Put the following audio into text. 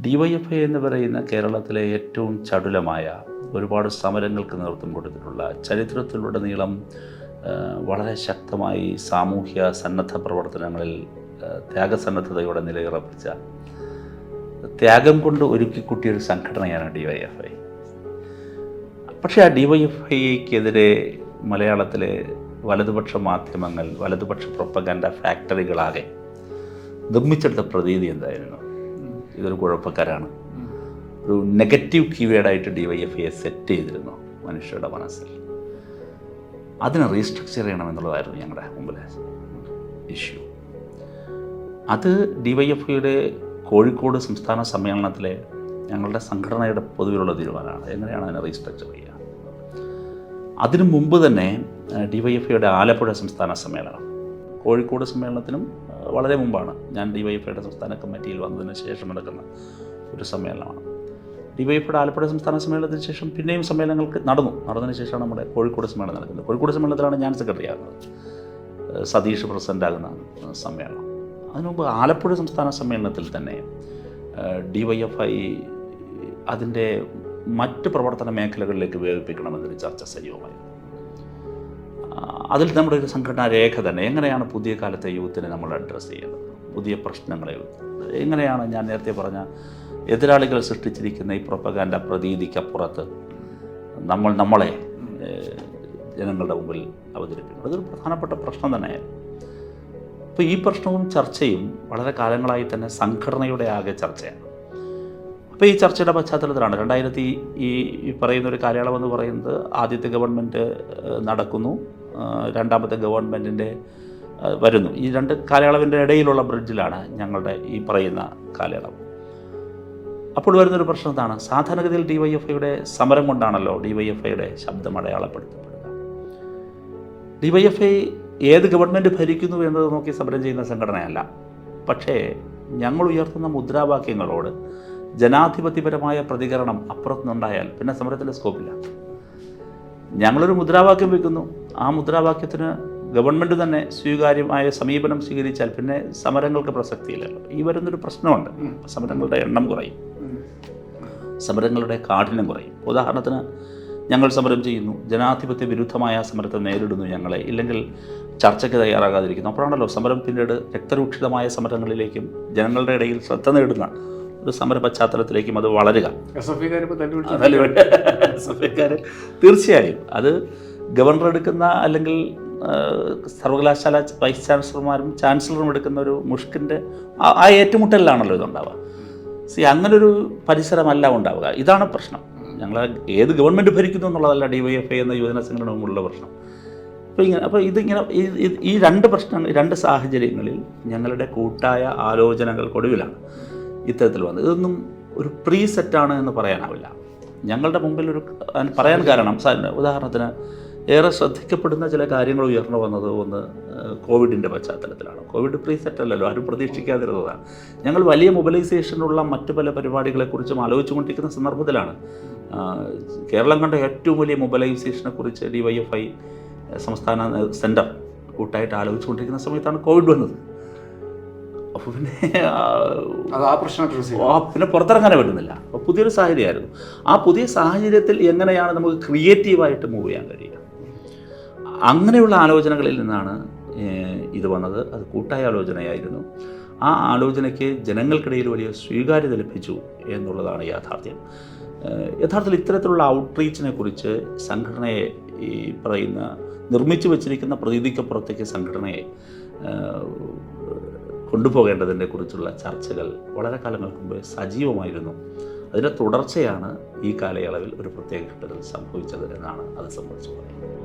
DYFI എന്ന് പറയുന്ന കേരളത്തിലെ ഏറ്റവും ചടുലമായ ഒരുപാട് സമരങ്ങൾക്ക് നേതൃത്വം കൊടുത്തിട്ടുള്ള ചരിത്രത്തിലുടനീളം നീളം വളരെ ശക്തമായി സാമൂഹ്യ സന്നദ്ധ പ്രവർത്തനങ്ങളിൽ ത്യാഗസന്നദ്ധതയോടെ നിലയുറപ്പിച്ച ത്യാഗം കൊണ്ട് ഒരുക്കിക്കുട്ടിയ ഒരു സംഘടനയാണ് ഡിവൈഎഫ്ഐ പക്ഷേ ആ ഡിവൈഎഫ്ഐക്കെതിരെ മലയാളത്തിലെ വലതുപക്ഷ മാധ്യമങ്ങൾ വലതുപക്ഷ പ്രൊപ്പഗൻഡ ഫാക്ടറികളാകെ നിർമ്മിച്ചെടുത്ത പ്രതീതി എന്തായിരുന്നു? ഇതൊരു കുഴപ്പക്കാരാണ്. ഒരു negative കീവേഡായിട്ട് D Y F A set ചെയ്തിരുന്നു മനുഷ്യരുടെ മനസ്സിൽ. അതിനെ റീസ്ട്രക്ചർ ചെയ്യണമെന്നുള്ളതായിരുന്നു ഞങ്ങളുടെ മുമ്പിലെ ഇഷ്യൂ അത് ഡി വൈ എഫ് ഐയുടെ കോഴിക്കോട് സംസ്ഥാന സമ്മേളനത്തിലെ ഞങ്ങളുടെ സംഘടനയുടെ പൊതുവിലുള്ള തീരുമാനമാണ്. എങ്ങനെയാണ് അതിനെ റീസ്ട്രക്ചർ ചെയ്യുക അതിനു മുമ്പ് തന്നെ ഡി വൈ എഫ് ഐയുടെ ആലപ്പുഴ സംസ്ഥാന സമ്മേളനം. കോഴിക്കോട് സമ്മേളനത്തിനും വളരെ മുമ്പാണ് ഞാൻ ഡിവൈഫൈയുടെ സംസ്ഥാന കമ്മിറ്റിയിൽ വന്നതിന് ശേഷം നടക്കുന്ന ഒരു സമ്മേളനമാണ്. ഡിവൈഎഫ്ഐയുടെ ആലപ്പുഴ സംസ്ഥാന സമ്മേളനത്തിന് ശേഷം പിന്നെയും സമ്മേളനങ്ങൾക്ക് നടന്നു. നടന്നതിന് ശേഷമാണ് നമ്മുടെ കോഴിക്കോട് സമ്മേളനം നടക്കുന്നത്. കോഴിക്കോട് സമ്മേളനത്തിലാണ് ഞാൻ സെക്രട്ടറി ആകുന്നത് സതീഷ് പ്രസിഡന്റ് ആകുന്ന ഏഹ് സമ്മേളനം. അതിനുമുമ്പ് ആലപ്പുഴ സംസ്ഥാന സമ്മേളനത്തിൽ തന്നെ ഡി വൈ അതിന്റെ മറ്റ് പ്രവർത്തന മേഖലകളിലേക്ക് വ്യാപിപ്പിക്കണമെന്നൊരു ചർച്ച സജീവമായിരുന്നു. അതിൽ നമ്മുടെ ഒരു സംഘടനാ രേഖ തന്നെ. എങ്ങനെയാണ് പുതിയ കാലത്തെ യൂത്തിനെ നമ്മൾ അഡ്രസ്സ് ചെയ്യുന്നത്? പുതിയ പ്രശ്നങ്ങളെ എങ്ങനെയാണ് ഞാൻ നേരത്തെ പറഞ്ഞ എതിരാളികൾ സൃഷ്ടിച്ചിരിക്കുന്ന ഈ പ്രൊപ്പഗാൻഡ പ്രതീതിക്കപ്പുറത്ത് നമ്മൾ നമ്മളെ ജനങ്ങളുടെ മുമ്പിൽ അവതരിപ്പിക്കുന്നത്? അതൊരു പ്രധാനപ്പെട്ട പ്രശ്നം തന്നെയായിരുന്നു. അപ്പോൾ ഈ പ്രശ്നവും ചർച്ചയും വളരെ കാലങ്ങളായി തന്നെ സംഘടനയുടെ ആകെ ചർച്ചയാണ്. അപ്പോൾ ഈ ചർച്ചയുടെ പശ്ചാത്തലത്തിലാണ് രണ്ടായിരത്തി ഈ പറയുന്ന ഒരു കാലയളവെന്ന് പറയുന്നത് ആദ്യത്തെ ഗവൺമെന്റ് നടക്കുന്നു. രണ്ടാമത്തെ ഗവൺമെന്റിന്റെ വരുന്നു. ഈ രണ്ട് കാലയളവിന്റെ ഇടയിലുള്ള ബ്രിഡ്ജിലാണ് ഞങ്ങളുടെ ഈ പറയുന്ന കാലയളവ്. അപ്പോൾ വരുന്നൊരു പ്രശ്നം എന്താണ്? സാധാരണഗതിയിൽ ഡി വൈ എഫ് ഐയുടെ സമരം കൊണ്ടാണല്ലോ ഡി വൈ എഫ് ഐയുടെ ശബ്ദം അടയാളപ്പെടുത്തപ്പെടുക ഡി വൈ എഫ് ഐ ഏത് ഗവൺമെന്റ് ഭരിക്കുന്നു എന്നത് നോക്കി സമരം ചെയ്യുന്ന സംഘടനയല്ല. പക്ഷേ ഞങ്ങൾ ഉയർത്തുന്ന മുദ്രാവാക്യങ്ങളോട് ജനാധിപത്യപരമായ പ്രതികരണം അപ്പുറത്തുനിന്നുണ്ടായാൽ പിന്നെ സമരത്തിന്റെ സ്കോപ്പില്ല ഞങ്ങളൊരു മുദ്രാവാക്യം വെക്കുന്നു. ആ മുദ്രാവാക്യത്തിന് ഗവൺമെന്റ് തന്നെ സ്വീകാര്യമായ സമീപനം സ്വീകരിച്ചാൽ പിന്നെ സമരങ്ങൾക്ക് പ്രസക്തിയില്ല. ഈ വരുന്നൊരു പ്രശ്നമുണ്ട്. സമരങ്ങളുടെ എണ്ണം കുറയും. സമരങ്ങളുടെ കാഠിന്യം കുറയും. ഉദാഹരണത്തിന് ഞങ്ങൾ സമരം ചെയ്യുന്നു. ജനാധിപത്യ വിരുദ്ധമായ സമരത്തെ നേരിടുന്നു ഞങ്ങളെ. ഇല്ലെങ്കിൽ ചർച്ചയ്ക്ക് തയ്യാറാകാതിരിക്കുന്നു. അപ്പോഴാണല്ലോ സമരം പിന്നീട് രക്തരൂക്ഷിതമായ സമരങ്ങളിലേക്കും ജനങ്ങളുടെ ഇടയിൽ ശ്രദ്ധ നേടുന്ന ഒരു സമര പശ്ചാത്തലത്തിലേക്കും അത് വളരുക. തീർച്ചയായും അത് ഗവർണർ എടുക്കുന്ന അല്ലെങ്കിൽ സർവകലാശാല വൈസ് ചാൻസലർമാരും ചാൻസലറും എടുക്കുന്ന ഒരു മുഷ്കിന്റെ ആ- ഏറ്റുമുട്ടലിലാണല്ലോ ഇതുണ്ടാവുക. സി അങ്ങനൊരു പരിസരമല്ല ഉണ്ടാവുക. ഇതാണ് പ്രശ്നം. ഞങ്ങൾ ഏത് ഗവൺമെന്റ് ഭരിക്കുന്നു എന്നുള്ളതല്ല ഡി വൈ എഫ് ഐ എന്ന യുവജന സംഘടനകളുള്ള പ്രശ്നം. അപ്പോൾ ഇങ്ങനെ അപ്പോൾ ഇതിങ്ങനെ ഈ- രണ്ട് പ്രശ്നങ്ങൾ രണ്ട് സാഹചര്യങ്ങളിൽ ഞങ്ങളുടെ കൂട്ടായ ആലോചനകൾക്കൊടുവിലാണ് ഇത്തരത്തിൽ വന്നത്. ഇതൊന്നും ഒരു പ്രീ സെറ്റാണ് എന്ന് പറയാനാവില്ല. ഞങ്ങളുടെ മുമ്പിൽ ഒരു പറയാൻ കാരണം ഉദാഹരണത്തിന് ഏറെ ശ്രദ്ധിക്കപ്പെടുന്ന ചില കാര്യങ്ങൾ ഉയർന്നു വന്നത് ഒന്ന് കോവിഡിന്റെ പശ്ചാത്തലത്തിലാണ്. കോവിഡ് പ്രീസെറ്റ് അല്ലല്ലോ ആരും പ്രതീക്ഷിക്കാതിരുന്നതാണ്. ഞങ്ങൾ വലിയ മൊബിലൈസേഷനുള്ള മറ്റു പല പരിപാടികളെക്കുറിച്ചും ആലോചിച്ചുകൊണ്ടിരിക്കുന്ന സന്ദർഭത്തിലാണ്. കേരളം കണ്ട ഏറ്റവും വലിയ മൊബിലൈസേഷനെ കുറിച്ച് ഡി വൈ എഫ് ഐ സംസ്ഥാന സെന്റർ കൂട്ടായിട്ട് ആലോചിച്ചുകൊണ്ടിരിക്കുന്ന സമയത്താണ് കോവിഡ് വന്നത്. അപ്പോൾ പിന്നെ ആ, പ്രശ്നം പിന്നെ പുറത്തിറങ്ങാനേ പറ്റുന്നില്ല. അപ്പോൾ പുതിയൊരു സാഹചര്യമായിരുന്നു. ആ പുതിയ സാഹചര്യത്തിൽ എങ്ങനെയാണ് നമുക്ക് ക്രിയേറ്റീവായിട്ട് മൂവ് ചെയ്യാൻ കഴിയുക? അങ്ങനെയുള്ള ആലോചനകളിൽ നിന്നാണ് ഇത് വന്നത്. അത് കൂട്ടായ ആലോചനയായിരുന്നു. ആ ആലോചനയ്ക്ക് ജനങ്ങൾക്കിടയിൽ വലിയ സ്വീകാര്യത ലഭിച്ചു എന്നുള്ളതാണ് യാഥാർത്ഥ്യം. യഥാർത്ഥത്തിൽ ഇത്തരത്തിലുള്ള ഔട്ട്റീച്ചിനെ കുറിച്ച് സംഘടനയെ ഈ പറയുന്ന നിർമ്മിച്ചു വച്ചിരിക്കുന്ന പ്രതീതിക്കപ്പുറത്തേക്ക് സംഘടനയെ കൊണ്ടുപോകേണ്ടതിനെ കുറിച്ചുള്ള ചർച്ചകൾ വളരെ കാലങ്ങൾക്ക് മുമ്പ് സജീവമായിരുന്നു. അതിന്റെ തുടർച്ചയാണ് ഈ കാലയളവിൽ ഒരു പ്രത്യേക ഘട്ടത്തിൽ സംഭവിച്ചത് എന്നാണ് അത് സംബന്ധിച്ച് പറയുന്നത്.